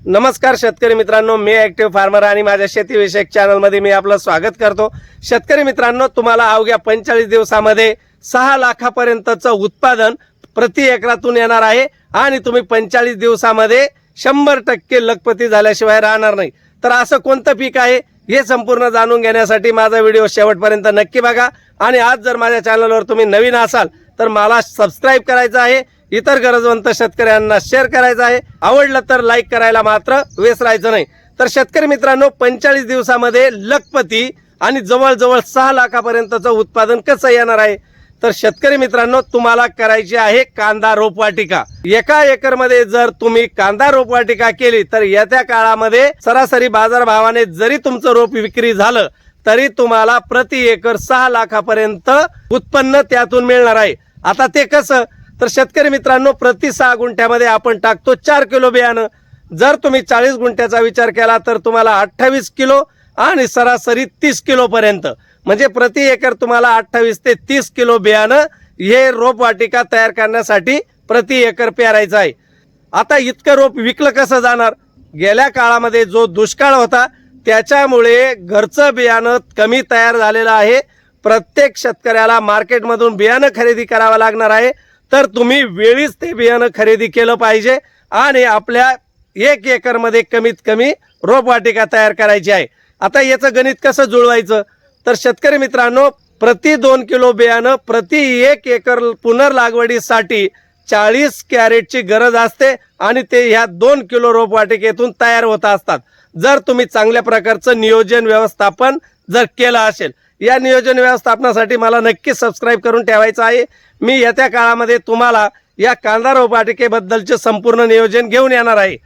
नमस्कार शेतकरी मित्रांनो मी ऍक्टिव्ह फार्मर आणि माझ्या शेतीविषयक चॅनलमध्ये मी आपलं स्वागत करतो. शेतकरी मित्रांनो तुम्हाला अवघ्या पंचेचाळीस दिवसामध्ये सहा लाखापर्यंतचं उत्पादन प्रति एकरातून येणार आहे आणि तुम्ही पंचेचाळीस दिवसामध्ये शंभर टक्के लखपती झाल्याशिवाय राहणार नाही. तर असं कोणतं पीक आहे हे संपूर्ण जाणून घेण्यासाठी माझा व्हिडिओ शेवटपर्यंत नक्की बघा. आणि आज जर माझ्या चॅनलवर तुम्ही नवीन असाल तर मला सबस्क्राईब करायचं आहे. इतर गरजवंत शेतकऱ्यांना शेअर करायचं आहे. आवडलं तर लाईक करायला मात्र विसरायचं नाही. तर शेतकरी मित्रांनो पंचेचाळीस दिवसामध्ये लखपती आणि जवळजवळ सहा लाखापर्यंतचं उत्पादन कसं येणार आहे? तर शेतकरी मित्रांनो तुम्हाला करायची आहे कांदा रोपवाटिका. एका एकरमध्ये जर तुम्ही कांदा रोपवाटिका केली तर येत्या काळामध्ये सरासरी बाजार भावाने जरी तुमचं रोप विक्री झालं तरी तुम्हाला प्रति एकर सहा लाखापर्यंत उत्पन्न त्यातून मिळणार आहे. आता ते कसं? तर शेतकरी मित्रांनो प्रति सहा गुंठ्यामध्ये आपण टाकतो चार किलो बियाणं. जर तुम्ही चाळीस गुंठ्याचा विचार केला तर तुम्हाला अठ्ठावीस किलो आणि सरासरी तीस किलोपर्यंत म्हणजे प्रति एकर तुम्हाला अठ्ठावीस ते तीस किलो बियाणं हे रोपवाटिका तयार करण्यासाठी प्रति एकर पेरायचं आहे. आता इतकं रोप विकलं कसं जाणार? गेल्या काळामध्ये जो दुष्काळ होता त्याच्यामुळे घरचं बियाणं कमी तयार झालेलं आहे. प्रत्येक शेतकऱ्याला मार्केटमधून बियाणं खरेदी करावं लागणार आहे. तर तुम्ही वेळीच ते बियाणं खरेदी केलं पाहिजे आणि आपल्या एक एकरमध्ये कमीत कमी रोपवाटिका तयार करायची आहे. आता याचं गणित कसं जुळवायचं? तर शेतकरी मित्रांनो प्रति दोन किलो बियाणं प्रति एक एकर पुनर्लागवडीसाठी चाळीस कॅरेटची गरज असते आणि ते ह्या दोन किलो रोपवाटिकेतून तयार होत असतात. जर तुम्ही चांगल्या प्रकारचं नियोजन व्यवस्थापन जर केलं असेल या नियोजन व्यवस्थापनासाठी मला नक्की सबस्क्राईब करून ठेवायचं आहे. मी येत्या काळामध्ये तुम्हाला या कांदा रोपवाटिकेबद्दलचे संपूर्ण नियोजन घेऊन येणार आहे.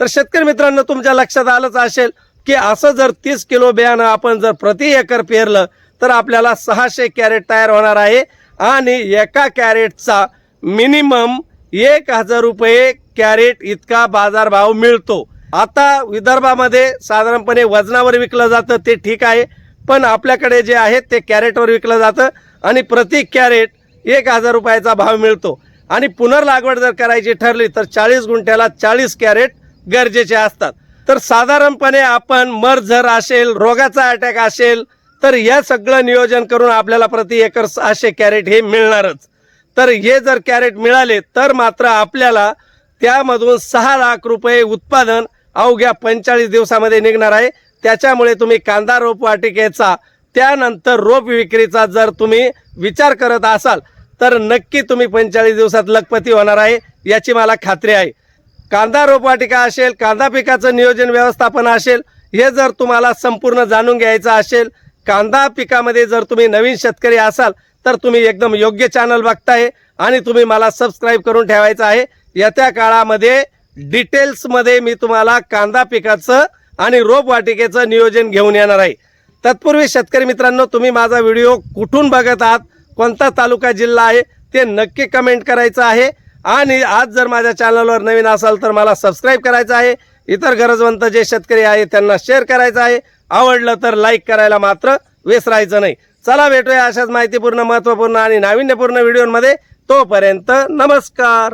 तर शेतकरी मित्रांनो तुमच्या लक्षात आलंच असेल की असं जर तीस किलो बियाणं आपण जर प्रति एकर पेरलं तर आपल्याला सहाशे कॅरेट तयार होणार आहे आणि एका कॅरेटचा मिनिमम एक हजार रुपये कॅरेट इतका बाजारभाव मिळतो. आता विदर्भामध्ये साधारणपणे वजनावर विकलं जातं ते ठीक आहे. पण आपल्याकडे जे आहे ते कॅरेटवर विकलं जातं आणि प्रति कॅरेट एक हजार रुपयाचा भाव मिळतो. आणि पुनर्लागवड जर करायची ठरली तर चाळीस गुंठ्याला चाळीस कॅरेट गरजेचे असतात. तर साधारणपणे आपण मर जर असेल रोगाचा अटॅक असेल तर या सगळं नियोजन करून आपल्याला प्रति एकर सहाशे कॅरेट हे मिळणारच. तर हे जर कॅरेट मिळाले तर मात्र आपल्याला त्यामधून सहा लाख रुपये उत्पादन अवघ्या पंचेचाळीस दिवसामध्ये निघणार आहे. त्याच्यामुळे तुम्ही कांदा रोप वाटिकेचा त्यानंतर रोप विक्रीचा जर तुम्ही विचार करत असाल तर नक्की तुम्ही पंचेचाळीस दिवसात लखपती होणार आहे याची मला खात्री आहे. कांदा रोपवाटिका असेल कांदा पिकाचं नियोजन व्यवस्थापन असेल हे जर तुम्हाला संपूर्ण जाणून घ्यायचं असेल कांदा पिकामध्ये जर तुम्ही नवीन शेतकरी असाल तर तुम्ही एकदम योग्य चॅनल बघताय आणि तुम्ही मला सबस्क्राईब करून ठेवायचं आहे. येत्या काळामध्ये डिटेल्समध्ये मी तुम्हाला कांदा पिकाचं आणि रोपवाटिकेचं नियोजन घेऊन येणार आहे. तत्पूर्वी शेतकरी मित्रांनो तुम्ही माझा व्हिडिओ कुठून बघत आहात कोणता तालुका जिल्हा आहे ते नक्की कमेंट करायचं आहे. आणि आज जर माझ्या चॅनलवर नवीन असाल तर मला सबस्क्राईब करायचं आहे. इतर गरजवंत जे शेतकरी आहे त्यांना शेअर करायचं आहे. आवडलं तर लाईक करायला मात्र विसरायचं नाही. चला भेटूया अशाच माहितीपूर्ण महत्त्वपूर्ण आणि नाविन्यपूर्ण व्हिडिओमध्ये. तोपर्यंत नमस्कार.